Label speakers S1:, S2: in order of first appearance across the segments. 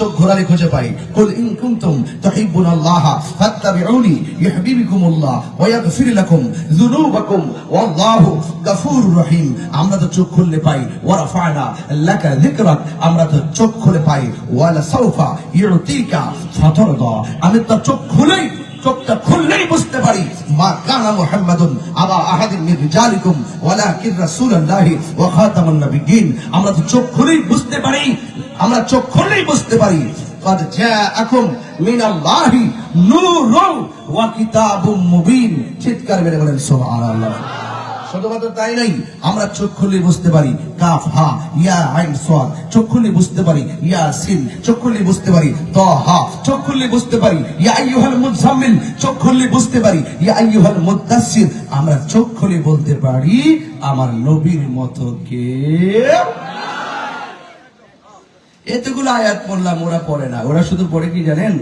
S1: চোখ ঘোরালে খুঁজে পাই। কুল ইন কুনতুম তুহিব্বুনাল্লাহ ফাত্তাবিউনি ইউহিব্বুকুমুল্লাহ ওয়া ইয়াগফির লাকুম যুনুবাকুম ওয়াল্লাহু রহিম। আমরা তো চোখ খুললে পাই। ওয়া রাফা'না লাকা যিকরাক। আমরা তো চোখ খুলে পাই। ওয়ালা সাউফা ইউতিকা আমি তো চোখ খুলেই, চোখটা খুললেই বুঝতে পারি। মা কানা মুহাম্মাদুন আবা আহাদিন মিন রিজালিকুম। ওয়ালাকিন ওয়া খাতামুন আমরা তো চোখ খুলেই বুঝতে পারি। আমরা চোখ খুললেই বুঝতে পারি قد جاءكم من الله نور وكتاب مبين চিৎকার মেরে বলেন সুবহানাল্লাহ শুধুমাত্র তাই নাই আমরা চোখ খুলে বুঝতে পারি কাফ হা ইয়া আইন সোয়াদ চোখ খুলে বুঝতে পারি ইয়া সিন চোখ খুলে বুঝতে পারি ত হা চোখ খুলে বুঝতে পারি ইয়া আইয়ুহাল মুজাম্মিল চোখ খুলে বুঝতে পারি ইয়া আইয়ুহাল মুদাসসির আমরা চোখ খুলে বলতে পারি আমার নবীর মতো কে এতগুলো আয়াত পড়লাম, ওরা পড়ে না। ওরা শুধু পড়ে কি জানেন?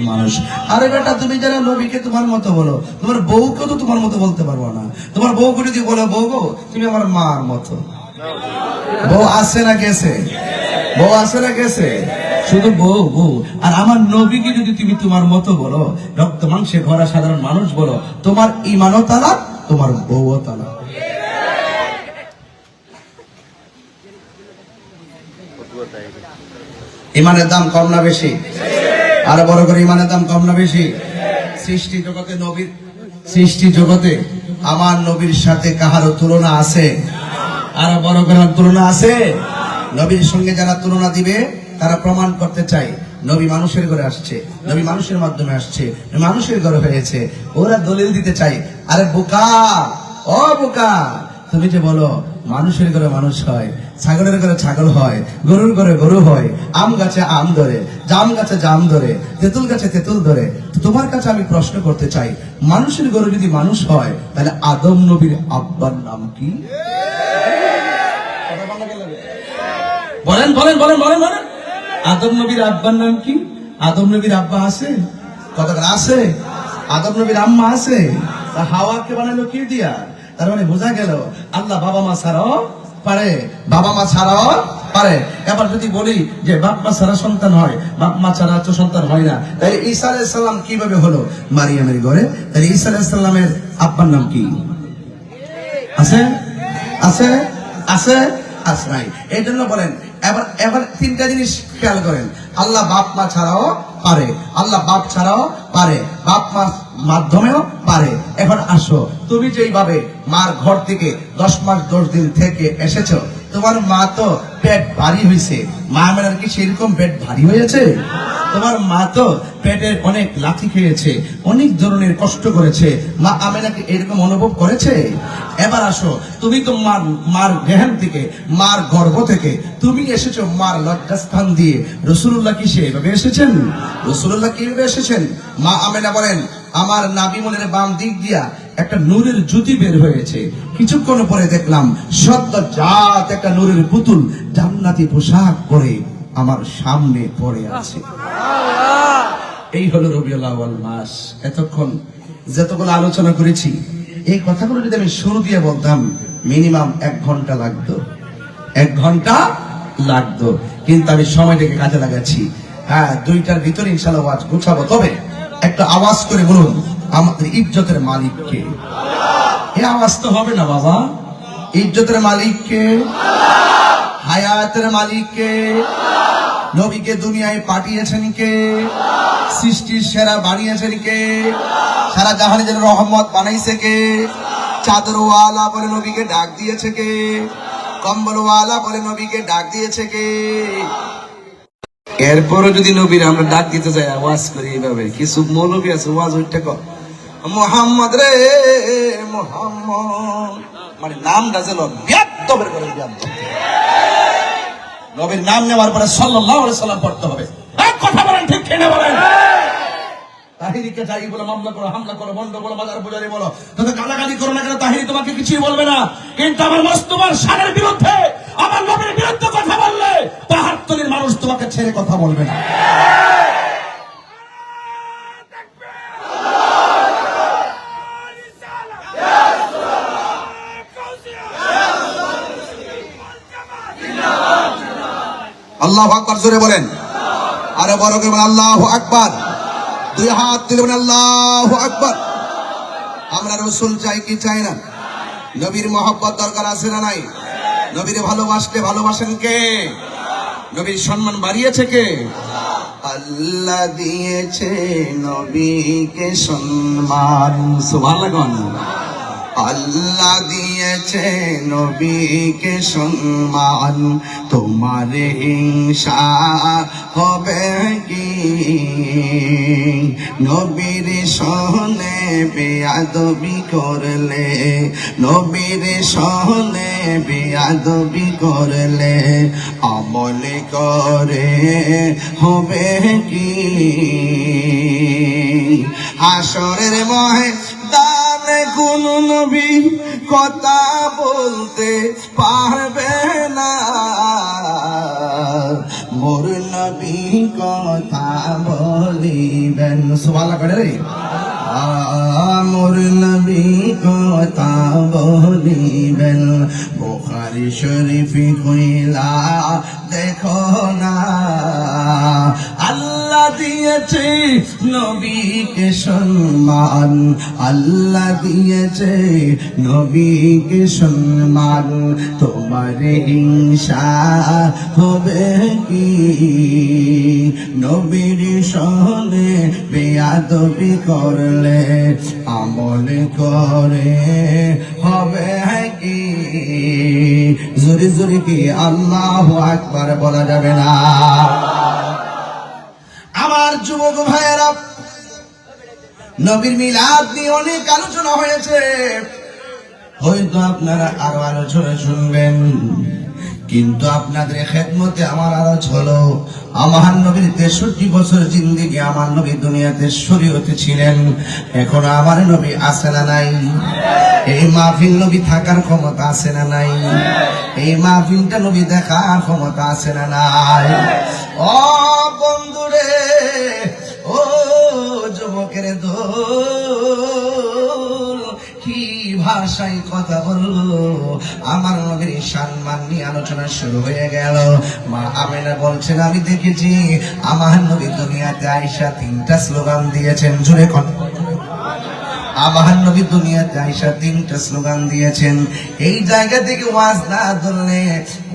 S1: মানুষ। তুমি নবীকে তোমার মতো বউ গেছে? বউ গেছে? শুধু বউ বউ। আর আমার নবীকে যদি তুমি তোমার মতো বলো, রক্ত মাংসে ঘরা সাধারণ মানুষ বলো, তোমার ইমানও তালা তোমার বউও তালা ইমানের দাম কম না বেশি? আরও বড় করে ইমানের দাম কম না বেশি? সৃষ্টি জগতে নবীর, সৃষ্টি জগতে আমার নবীর সাথে কাহারও তুলনা আছে? আরও বড় করে তুলনা আছে? নবীর সঙ্গে যারা তুলনা দিবে, তারা প্রমাণ করতে চায়, নবী মানুষের ঘরে আসছে, নবী মানুষের মাধ্যমে আসছে মানুষের ঘরে হয়েছে। ওরা দলিল দিতে চায়, আরে বোকা, ও বোকা, তুমি যে বলো মানুষের ঘরে মানুষ হয় ছাগলের ঘরে ছাগল হয়, গরুর ঘরে গরু হয়, আম গাছে আম ধরে, জাম গাছে জাম ধরে, তেঁতুল গাছে তেঁতুল ধরে। তোমার কাছে আমি প্রশ্ন করতে চাই, মানুষের ঘরে যদি মানুষ হয়, তাহলে আদম নবীর আব্বার নাম কি? বলেন বলেন বলেন বলেন বলেন। আদম নবীর আব্বার নাম কি? আদম নবীর আব্বা আছে? কতক্ষণ আছে? আদম নবীর আম্মা আছে? হাওয়াকে বানালো কি দিয়া? তার মানে বোঝা গেল, আল্লাহ বাবা মা ছাড়াও পারে, বাবা মা ছাড়াও পারে। এবার যদি বলি যে বাপ মা ছাড়া সন্তান হয়, বাপ মা ছাড়া তো সন্তান হয় না, তাহলে ঈসা আলাইহিস সালাম কীভাবে হলো? মারিয়ামের ঘরে। তাহলে ঈসা আলাইহিস সালামের আব্বার নাম কি? আছে? আছে? আছে? আছে নাই। এই জন্য বলেন, এবার এবার তিনটা জিনিস খেয়াল করেন। আল্লাহ বাপ মা ছাড়াও পারে। আল্লাহ বাপ ছাড়াও পারে। বাপ মা মাধ্যমেও পারে। এখন আসো, তুমি যেইভাবে মার ঘর থেকে দশ মাস দশ দিন থেকে এসেছ, তোমার মা তো পেট ভারী হয়েছে মা মেনার কি সেরকম পেট ভারী হয়েছে? তোমার মা তো পেটের অনেক লাথি খেয়েছে, অনেক ধরনের কষ্ট করেছে। মা আমেনাকে এরকম অনুভব করেছে? এবার আসো, তুমি তো মার মার গেহান থেকে, মার গর্ভ থেকে, তুমি এসেছ মার লজ্জাস্থান দিয়ে। রসুল্লাহ কি সেভাবে এসেছেন? রসুল্লাহ কীভাবে এসেছেন? মা আমেনা বলেন, আমার নাবিমনের বাম দিক দিয়া একটা নূরের জ্যোতি বের হয়েছে। কিছুক্ষণ পরে দেখলাম, সদ্য জাত একটা নূরের পুতুল জান্নাতি পোশাক পরে আমার সামনে পড়ে আছে। এই হলো রবিউল মাস। এতক্ষণ যতগুলো আলোচনা করেছি এই কথাগুলো যদি আমি শুরু দিয়ে বলতাম মিনিমাম এক ঘণ্টা লাগতো। এক ঘণ্টা লাগতো। কিন্তু আমি সময়টাকে কাজে লাগাচ্ছি। হ্যাঁ দুইটার ভিতরে ইনশাল্লাহ আওয়াজ গুছাবো। তবে একটা আওয়াজ করে বলুন আমাদের ইজ্জতের মালিককে এই আওয়াজ তো হবে না বাবা। ইজ্জতের মালিককে হায়াতের মালিককে নবীকে দুনিয়ায় পাঠিয়েছেন কে? সৃষ্টির সেরা বানিয়েছেন কে? সারা জাহানের জন্য রহমত বানাইছে কে? চাদরওয়ালা বলে নবীকে ডাক দিয়েছে কে? কম্বলওয়ালা বলে নবীকে ডাক দিয়েছে কে? এরপরও যদি নবীর আমরা ডাক দিতে যাই, আওয়াজ করি এইভাবে। কিছু মৌলবী আছে ওয়াজ ওইটা কর মোহাম্মদ রে, মোহাম্মদ। মানে নামটা যেন ব্যাপ্তবের করে ব্যাপ্ত নবীর নাম নেওয়ার পরে সাল্লাল্লাহু আলাইহি সাল্লাম পড়তে হবে। এক কথা বলেন ঠিক কিনা বলেন? তাহিরিকে যাই বলে মামলা করো হামলা করো বন্ধ বলো বাজার বুঝারি বলো তোকে গালাগালি করো না কেন? তাহিরি তোমাকে কিছুই বলবে না। কিন্তু আমার মস্তমার সারের বিরুদ্ধে আমার নবীর বিরুদ্ধে কথা বললে পাহাড়তলির মানুষ তোমাকে ছেড়ে কথা বলবে না।
S2: আল্লাহ আকবার জোরে বলেন। আরে বড় করে বলেন, আল্লাহ আকবার। দুই হাত তুলে বলেন, আল্লাহ আকবার। আমরা রসুল চাই কি চাই না? নবীর মহব্বত দরকার আছে না নাই? নবীর ভালোবাসলে ভালোবাসেন কে? নবীর সম্মান বাড়িয়েছে কে? আল্লাহ দিয়েছে নবীকে সম্মান। সুবহানাল্লাহ আল্লাহ দিয়েছে নবীকে সম্মান। তোমার হিংসা হবে কি? নবীর সহনে বেয়াদবি করলে, নবীর সহনে বেয়াদবি করলে আমল করে হবে কি? হাসরের মহে কোন নবী কথা বলতে পারবে না। মোর নবী কথা বলিবেন। সুবহানাল্লাহ করে রে। মোর নবী কথা বলিবেন। বুখারী শরীফ কইলা দিয়েছে নবীকে সম্মান। আল্লাহ দিয়েছে নবীকে সম্মান। তোমার হিংসা হবে কি? নবীর সহনে বেয়াদবি করলে আমল করে হবে কি? জোরে জোরে কি আল্লাহ আকবার বলা যাবে না? আমার যুবক ভাইয়েরা, নবীর মিলাদ নিয়ে অনেক আলোচনা হয়েছে। হয়তো আপনারা আরও আলোচনা শুনবেন, কিন্তু আপনাদের খেদমতে আমার আরজ হলো, আমার নবীর তেষট্টি বছর জিন্দিগি, আমার নবী দুনিয়াতে শরীয়তে ছিলেন, এখন আমার নবী আছে না নাই? এই মাহফিল নবী থাকার ক্ষমতা আছে না নাই? এই মাহফিলটা নবী দেখার ক্ষমতা আছে না নাই? কথা বলল আমার নবীর সম্মান নিয়ে আলোচনা শুরু হয়ে গেল। মা আমেনা বলছেন, আমি দেখেছি আমার নবী দুনিয়াতে আইসা তিনটা স্লোগান দিয়েছেন। জুড়ে কথা আমার নবী দুনিয়াতে আইসা তিনটা স্লোগান দিয়েছেন। এই জায়গা থেকে ওয়াজ না ধরলে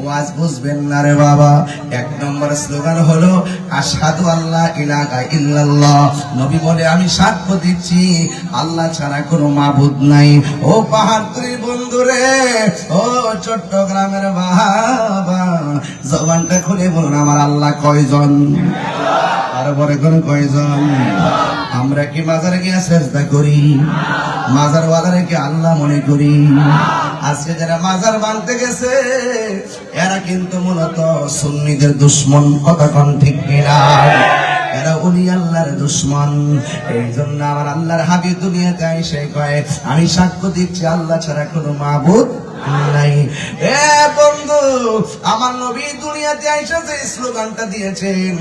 S2: ওয়াজ বুঝবেন না রে বাবা। এক নম্বর স্লোগান হলো, আশহাদু আল্লাহ ইলাহা ইল্লাল্লাহ। নবী বলে, আমি সাক্ষ্য দিচ্ছি, আল্লাহ ছাড়া কোনো মাবুদ নাই। ও পাহাড়তলির বন্ধুরে ও চট্টগ্রামের বাবা, জবানটা খুলে বলুন, আমার আল্লাহ কয়জন? আর পরে কোন কয়জন? আমরা কি মাজারে গিয়ে চেষ্টা করি? মাজার বাজারে কি আল্লাহ মনে করি? আজকে যারা মাজার বানতে গেছে, এরা কিন্তু মূলত সুন্নিদের দুশ্মন কোন ঠিক কিনা? এরা উনি আল্লাহর দুশ্মন। এই জন্য আমার আল্লাহর হাবিব দুনিয়াতে আইসে কয়, আমি সাক্ষ্য দিচ্ছি, আল্লাহ ছাড়া কোনো মাবুদ বন্ধু, আমার নবী দুনিয়াতে আইসা যে স্লোগানটা দিয়েছেন,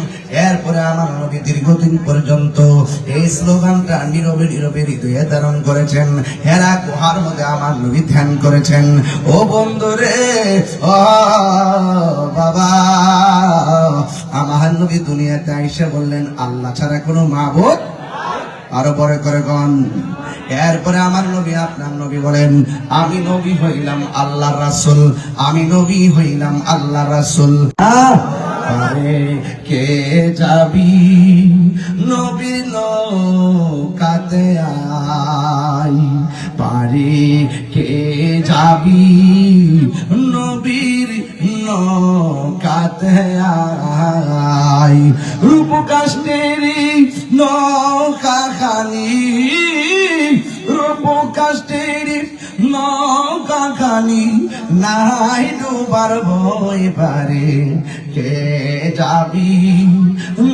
S2: এরপরে আমার নবী দীর্ঘদিন পর্যন্ত এই স্লোগানটা নীরবে নীরবে হৃদয়ে ধারণ করেছেন। হেরা গুহার মধ্যে আমার নবী ধ্যান করেছেন। ও বন্ধু রে, ও বাবা, আমার নবী দুনিয়াতে আইসা বললেন, আল্লাহ ছাড়া কোনো মাবুদ? আরও পরে করে গন এরপরে আমার নবী আপনার নবী বলেন আমি নবী হইলাম আল্লাহ রাসুল আমি নবী হইলাম আল্লাহ রাসুল। আরে কে যাবি নবী নৌকাতে আই? পারে কে যাবি নবীর নৌকাতে আই? রূপ কাষ্টেরি নৌকা খানি খানি নাই ডুবার ভয় পারে। কে যাবি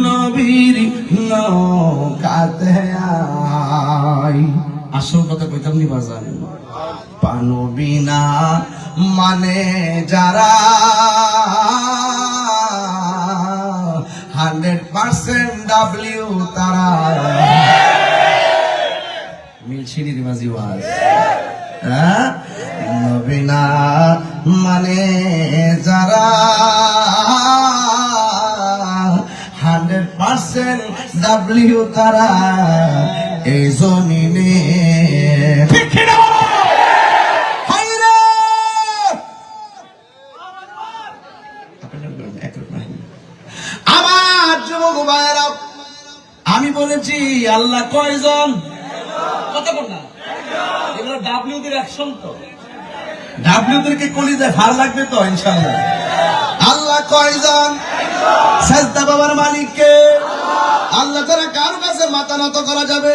S2: নবীর নৌকাতে আই আসল কথা কইতাম নি বাজান। পানো বিনা মানে যারা হান্ড্রেড পার্সেন্ট ডাব্লিউ তারা। মিলছিনি রিমাজি ওয়াজ। ডাব্লিউ তারা এই জমিনে
S1: বলো?
S2: আমার যুবক ভাইয়েরা
S1: আমি বলেছি আল্লাহ কয়জন? কত না। এগুলো ডাব্লিউ দের অ্যাকশন তো। ডাব্লিউ দেরকে কলিজায় ভার লাগবে তো ইনশাআল্লাহ?
S2: আল্লাহ কয়জন? সাজদা বাবার মালিককে। আল্লাহ তারা কার কাছে মাথা নত করা যাবে?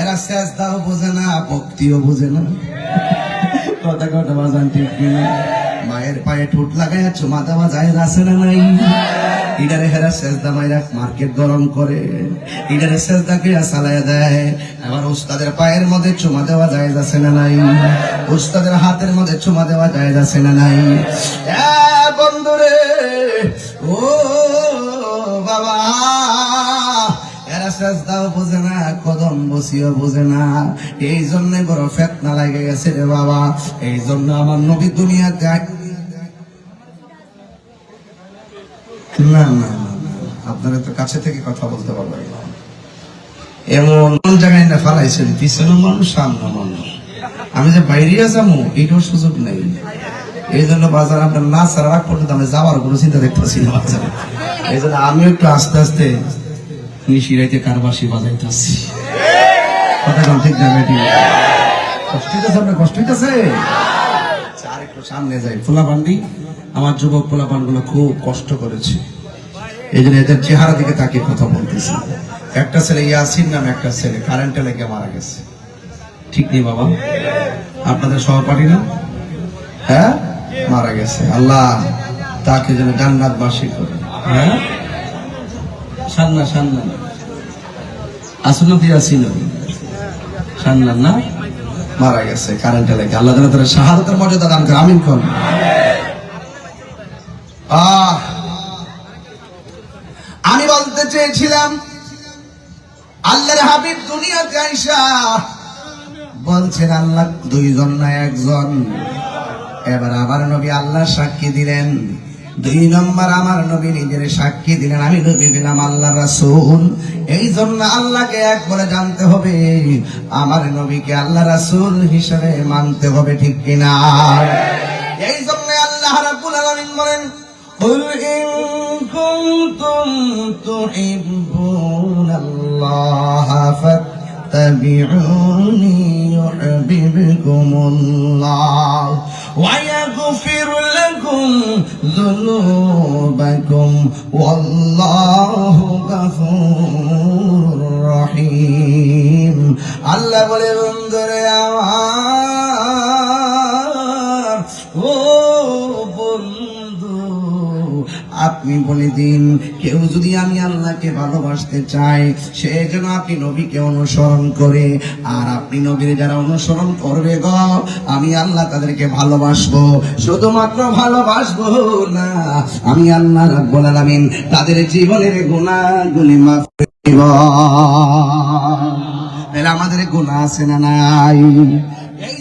S2: এরা সেজদাও বোঝে না, ভক্তিও বোঝে না। কথা কথা বাজান, ঠিক কিনা? মায়ের পায়ে ঠোঁট লাগাইয়া চুমা দেওয়া যায় আছে না নাই? ইডারে হেরা সেজদা মাইরা মার্কেট গরম করে, ইডারে সেজদা কিয়া চালায় দেয়। আবার উস্তাদের পায়ের মধ্যে চুমা দেওয়া যায় আছে না নাই? উস্তাদের হাতের মধ্যে চুমা দেওয়া যায় আছে না নাই? বন্ধুরে, ও এরা সেজদাও বোঝে না, কদম বসিও বোঝে না। এই জন্য বড় ফেতনা লাগে গেছে রে বাবা। এই জন্য আমার নবী দুনিয়াতে না না আপনারা তো কাছে থেকে কথা বলতে এমন জায়গায় না ফালাইছেন, পিছনে মানুষ, সামনে মানুষ। আমি যে বাইরে যাব এইটার সুযোগ নেই। এই জন্য বাজার আপনার না ছাড়া পর্যন্ত আমি যাওয়ার কোনো চিন্তা দেখতেছি না এই জন্য আমি একটু আস্তে আস্তে নিশিরাইতে কারবাসি বাজাইতেছি কথা কম ঠিক না, বেটি? কষ্ট হইতেছে আপনার, কষ্ট হইতেছে? আর একটু সামনে যাই। ফুলাপান্ডি আমার যুবক ফুলাপানগুলো খুব কষ্ট করেছে। এই জন্য এদের চেহারা দিকে তাকিয়ে কথা বলতেছি। একটা ছেলে ইয়াসিন নামে একটা ছেলে কারেন্টে লেগে মারা গেছে। ঠিক নেই বাবা? আপনাদের সহপাঠী না? হ্যাঁ? মারা গেছে। আল্লাহ তাকে যেন জান্নাত বাসী করে।
S1: হ্যাঁ? সান্না সান্না। সান্না না?
S2: মারা গেছে আল্লাহ তারা শাহাদতের মর্যাদা দান আমি বলতে চেয়েছিলাম, আল্লাহর হাবিব দুনিয়াতে আইসা বলছেন, আল্লাহ দুইজন না একজন। এবার আবার নবী আল্লাহ সাক্ষী দিলেন। দুই নম্বর আমার নবী নিজের সাক্ষী দিলেন আমি নবী দিলাম আল্লাহ রাসূল এই জন্য আল্লাহকে এক বলে জানতে হবে আমার নবীকে আল্লাহ রাসূল হিসেবে মানতে হবে ঠিক কিনা এই জন্য আল্লাহ রাব্বুল আলামিন বলেন قل إن كنتم تحبون الله فاتبعوني يحببكم الله ويغفر لكم ذنوبكم والله غفور رحيم আল্লাহ বলে বন্ধুরে আমার আপনি বলে দিন, কেউ যদি আমি আল্লাহকে ভালোবাসতে চাই, সে যেন আপনি নবীকে অনুসরণ করে। আর আপনি নবীর যারা অনুসরণ করবে গ, আমি আল্লাহ তাদেরকে ভালোবাসবো। শুধুমাত্র ভালোবাসবো না, আমি আল্লাহ রাব্বুল তাদের জীবনের গুণাগুলি মাফ করে আমাদের গুণা আছে না নাই? এই